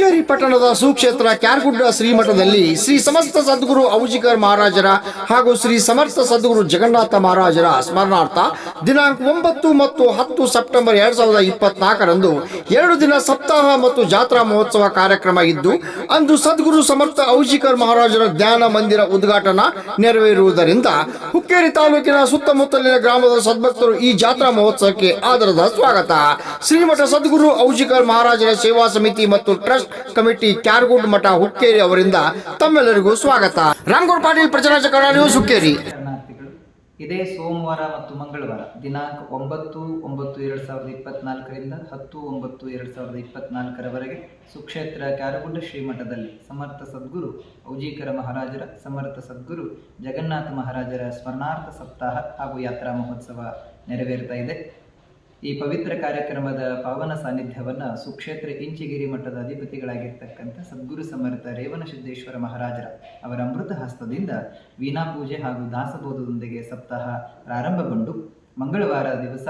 ಹುಕ್ಕೇರಿ ಪಟ್ಟಣದ ಸುಕ್ಷೇತ್ರ ಕ್ಯಾರ್ಗುಡ್ಡ ಶ್ರೀಮಠದಲ್ಲಿ ಶ್ರೀ ಸಮಸ್ತ ಸದ್ಗುರು ಔಜಿಕರ್ ಮಹಾರಾಜರ ಹಾಗೂ ಶ್ರೀ ಸಮರ್ಥ ಸದ್ಗುರು ಜಗನ್ನಾಥ ಮಹಾರಾಜರ ಸ್ಮರಣಾರ್ಥ ದಿನಾಂಕ ಒಂಬತ್ತು ಮತ್ತು ಹತ್ತು ಸೆಪ್ಟೆಂಬರ್ ಎರಡ್ ಸಾವಿರದ ಇಪ್ಪತ್ನಾಲ್ಕರಂದು ಎರಡು ದಿನ ಸಪ್ತಾಹ ಮತ್ತು ಜಾತ್ರಾ ಮಹೋತ್ಸವ ಕಾರ್ಯಕ್ರಮ ಇದ್ದು, ಅಂದು ಸದ್ಗುರು ಸಮರ್ಥ ಔಜಿಕರ್ ಮಹಾರಾಜರ ಧ್ಯಾನ ಮಂದಿರ ಉದ್ಘಾಟನಾ ನೆರವೇರುವುದರಿಂದ ಹುಕ್ಕೇರಿ ತಾಲೂಕಿನ ಸುತ್ತಮುತ್ತಲಿನ ಗ್ರಾಮದ ಸದ್ಭಕ್ತರು ಈ ಜಾತ್ರಾ ಮಹೋತ್ಸವಕ್ಕೆ ಆದರದ ಸ್ವಾಗತ. ಶ್ರೀಮಠ ಸದ್ಗುರು ಔಜಿಕರ್ ಮಹಾರಾಜರ ಸೇವಾ ಸಮಿತಿ ಮತ್ತು ಟ್ರಸ್ಟ್ ಕಮಿಟಿ ಕ್ಯಾರ್ಗುಡ್ ಮಠ ಹುಕ್ಕೇರಿ ಅವರಿಂದ ತಮ್ಮೆಲ್ಲರಿಗೂ ಸ್ವಾಗತ. ರಾಮ್ಗೌಡ್ ಪಾಟೀಲ್ ಪ್ರಚಾರ ಕನ್ನಡ ಇದೇ ಸೋಮವಾರ ಮತ್ತು ಮಂಗಳವಾರ, ದಿನಾಂಕ ಒಂಬತ್ತು ಒಂಬತ್ತು, ಎರಡು ಸಾವಿರದ ಇಪ್ಪತ್ನಾಲ್ಕರಿಂದ ಹತ್ತು, ಒಂಬತ್ತು, ಎರಡು ಸಾವಿರದ ಇಪ್ಪತ್ನಾಲ್ಕರವರೆಗೆ ಸುಕ್ಷೇತ್ರ ಕ್ಯಾರಗುಡ್ಡ ಶ್ರೀಮಠದಲ್ಲಿ ಸಮರ್ಥ ಸದ್ಗುರು ಔಜೀಕರ ಮಹಾರಾಜರ, ಸಮರ್ಥ ಸದ್ಗುರು ಜಗನ್ನಾಥ ಮಹಾರಾಜರ ಸ್ಮರಣಾರ್ಥ ಸಪ್ತಾಹ ಹಾಗೂ ಯಾತ್ರಾ ಮಹೋತ್ಸವ ನೆರವೇರ್ತಾ ಇದೆ. ಈ ಪವಿತ್ರ ಕಾರ್ಯಕ್ರಮದ ಪಾವನ ಸಾನ್ನಿಧ್ಯವನ್ನು ಸುಕ್ಷೇತ್ರ ಇಂಚಿಗಿರಿ ಮಠದ ಅಧಿಪತಿಗಳಾಗಿರ್ತಕ್ಕಂಥ ಸದ್ಗುರು ಸಮರ್ಥ ರೇವಣ ಸಿದ್ದೇಶ್ವರ ಮಹಾರಾಜರ ಅವರ ಅಮೃತ ಹಸ್ತದಿಂದ ವೀಣಾ ಪೂಜೆ ಹಾಗೂ ದಾಸಬೋಧದೊಂದಿಗೆ ಸಪ್ತಾಹ ಪ್ರಾರಂಭಗೊಂಡು ಮಂಗಳವಾರ ದಿವಸ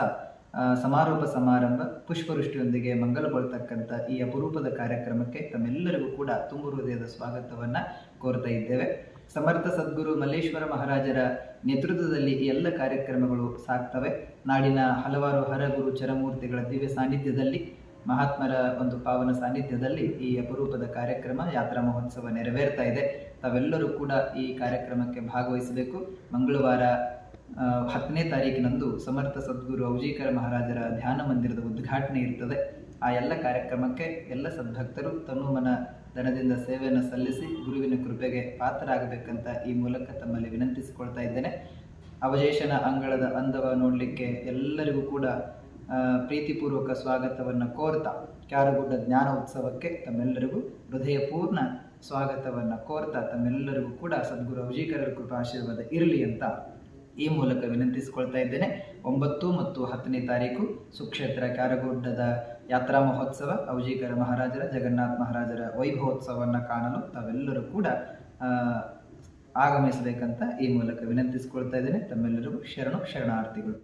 ಸಮಾರೋಪ ಸಮಾರಂಭ, ಪುಷ್ಪವೃಷ್ಟಿಯೊಂದಿಗೆ ಮಂಗಲಗೊಳ್ತಕ್ಕಂಥ ಈ ಅಪರೂಪದ ಕಾರ್ಯಕ್ರಮಕ್ಕೆ ತಮ್ಮೆಲ್ಲರಿಗೂ ಕೂಡ ತುಂಬು ಹೃದಯದ ಸ್ವಾಗತವನ್ನು ಕೋರ್ತಾ ಇದ್ದೇವೆ. ಸಮರ್ಥ ಸದ್ಗುರು ಮಲ್ಲೇಶ್ವರ ಮಹಾರಾಜರ ನೇತೃತ್ವದಲ್ಲಿ ಎಲ್ಲ ಕಾರ್ಯಕ್ರಮಗಳು ಸಾಗ್ತವೆ. ನಾಡಿನ ಹಲವಾರು ಹರಗುರು ಚರಮೂರ್ತಿಗಳ ದಿವ್ಯ ಸಾನ್ನಿಧ್ಯದಲ್ಲಿ, ಮಹಾತ್ಮರ ಒಂದು ಪಾವನ ಸಾನ್ನಿಧ್ಯದಲ್ಲಿ ಈ ಅಪರೂಪದ ಕಾರ್ಯಕ್ರಮ, ಯಾತ್ರಾ ಮಹೋತ್ಸವ ನೆರವೇರ್ತಾ ಇದೆ. ತಾವೆಲ್ಲರೂ ಕೂಡ ಈ ಕಾರ್ಯಕ್ರಮಕ್ಕೆ ಭಾಗವಹಿಸಬೇಕು. ಮಂಗಳವಾರ ಹತ್ತನೇ ತಾರೀಕಿನಂದು ಸಮರ್ಥ ಸದ್ಗುರು ಔಜೀಕರ ಮಹಾರಾಜರ ಧ್ಯಾನ ಮಂದಿರದ ಉದ್ಘಾಟನೆ ಇರ್ತದೆ. ಆ ಎಲ್ಲ ಕಾರ್ಯಕ್ರಮಕ್ಕೆ ಎಲ್ಲ ಸದ್ಭಕ್ತರು ತನು ಮನ ದನದಿಂದ ಸೇವೆಯನ್ನು ಸಲ್ಲಿಸಿ ಗುರುವಿನ ಕೃಪೆಗೆ ಪಾತ್ರರಾಗಬೇಕಂತ ಈ ಮೂಲಕ ತಮ್ಮಲ್ಲಿ ವಿನಂತಿಸಿಕೊಳ್ತಾ ಇದ್ದೇನೆ. ಅವಜೇಷನ ಅಂಗಳದ ಅಂದವ ನೋಡಲಿಕ್ಕೆ ಎಲ್ಲರಿಗೂ ಕೂಡ ಪ್ರೀತಿಪೂರ್ವಕ ಸ್ವಾಗತವನ್ನು ಕೋರ್ತಾ ಕ್ಯಾರಗುಡ್ಡ ಜ್ಞಾನ ಉತ್ಸವಕ್ಕೆ ತಮ್ಮೆಲ್ಲರಿಗೂ ಹೃದಯಪೂರ್ಣ ಸ್ವಾಗತವನ್ನು ಕೋರ್ತಾ, ತಮ್ಮೆಲ್ಲರಿಗೂ ಕೂಡ ಸದ್ಗುರು ಅವಜೀಕರರ ಕೃಪಾ ಆಶೀರ್ವಾದ ಇರಲಿ ಅಂತ ಈ ಮೂಲಕ ವಿನಂತಿಸಿಕೊಳ್ತಾ ಇದ್ದೇನೆ. ಒಂಬತ್ತು ಮತ್ತು ಹತ್ತನೇ ತಾರೀಕು ಸುಕ್ಷೇತ್ರ ಕ್ಯಾರಗುಡ್ಡದ ಯಾತ್ರಾ ಮಹೋತ್ಸವ ಔಜೀಕರ ಮಹಾರಾಜರ, ಜಗನ್ನಾಥ ಮಹಾರಾಜರ ವೈಭವೋತ್ಸವವನ್ನು ಕಾಣಲು ತಾವೆಲ್ಲರೂ ಕೂಡ ಆಗಮಿಸಬೇಕಂತ ಈ ಮೂಲಕ ವಿನಂತಿಸಿಕೊಳ್ತಾ ಇದ್ದೇನೆ. ತಮ್ಮೆಲ್ಲರಿಗೂ ಶರಣು ಶರಣಾರ್ಥಿಗಳು.